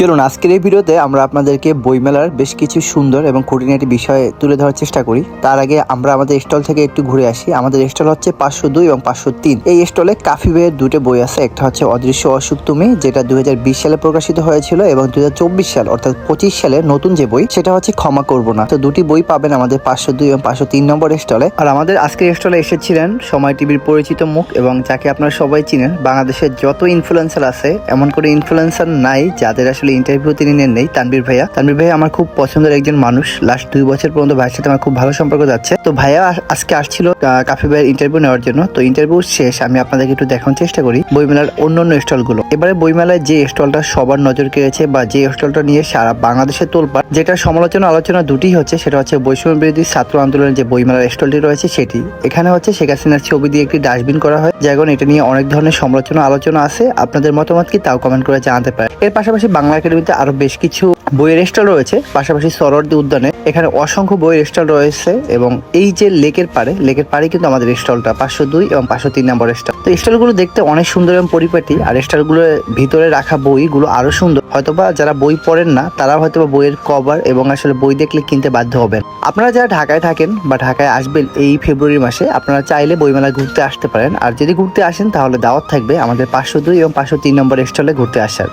চলুন, আজকের এই ভিডিওতে আমরা আপনাদেরকে বইমেলার বেশ কিছু সুন্দর এবং খুঁটিনাটি বিষয় তুলে ধরার চেষ্টা করি। তার আগে আমরা আমাদের স্টল থেকে একটু ঘুরে আসি। আমাদের স্টল হচ্ছে পাঁচশো দুই এবং পাঁচশো তিন। এই স্টলে কাফি বইয়ের দুটো বই আছে। একটা হচ্ছে অদৃশ্য অসুখ তুমি যেটা দু হাজার বিশ সালে প্রকাশিত হয়েছিল এবং দুই হাজার চব্বিশ সাল, অর্থাৎ পঁচিশ সালে নতুন যে বই, সেটা হচ্ছে ক্ষমা করব না। তো দুটি বই পাবেন আমাদের পাঁচশো দুই এবং পাঁচশো তিন নম্বর স্টলে। আর আমাদের আজকের স্টলে এসেছিলেন সময় টিভির পরিচিত মুখ এবং যাকে আপনারা সবাই চিনেন, বাংলাদেশের যত ইনফ্লুয়েন্সার আছে, এমন করে ইনফ্লুয়েন্সার নাই যাদের আসলে ইন্টারভিউ তিনি নেন নেই তানবীর ভাইয়া। তানবীর ভাইয়া আমার খুব পছন্দের একজন মানুষ। লাস্ট দুই বছর পর্যন্ত ভাইয়ের সাথে আমার খুব ভালো সম্পর্ক যাচ্ছে। তো ভাইয়া আজকে আসছিল কাফি ভাইয়ের ইন্টারভিউ নেওয়ার জন্য। তো ইন্টারভিউ শেষ, আমি আপনাদেরকে একটু দেখানোর চেষ্টা করি বইমেলার অন্য অন্য স্টলগুলো। এবারে বইমেলায় যে স্টলটা সবার নজর কেড়েছে বা যে স্টলটা নিয়ে সারা বাংলাদেশে তোলপাড়, যেটা সমালোচনা আলোচনা দুটি হচ্ছে, সেটা হচ্ছে বৈষম্য বিরোধী ছাত্র আন্দোলনের যে বইমেলার স্টলটি রয়েছে সেটি। এখানে হচ্ছে শেখ হাসিনার ছবি দিয়ে একটি ডাস্টবিন করা হয়। জায়গা এটা নিয়ে অনেক ধরনের সমালোচনা আলোচনা আছে। আপনাদের মতামত কি তাও কমেন্ট করে জানাতে পারে এর পাশাপাশি বাংলা একাডেমিতে আরও বেশ কিছু বইয়ের স্টল রয়েছে, পাশাপাশি সরোয়ার্দী উদ্যানে। এখানে অসংখ্য বইয়ের স্টল রয়েছে এবং এই যে লেকের পাড়ে লেকের পাড়ে কিন্তু আমাদের স্টলটা পাঁচশো দুই এবং পাঁচশো তিন নম্বর স্টল তো স্টলগুলো দেখতে অনেক সুন্দর এবং পরিপাটি, আর স্টলগুলোর ভিতরে রাখা বইগুলো আরও সুন্দর। হয়তোবা যারা বই পড়েন না তারা হয়তোবা বইয়ের কভার এবং আসলে বই দেখলে কিনতে বাধ্য হবেন। আপনারা যারা ঢাকায় থাকেন বা ঢাকায় আসবেন এই ফেব্রুয়ারি মাসে, আপনারা চাইলে বইমেলা ঘুরতে আসতে পারেন। আর যদি ঘুরতে আসেন, তাহলে দাওয়াত থাকবে আমাদের পাঁচশো দুই এবং পাঁচশো তিন নম্বর স্টলে ঘুরতে আসার।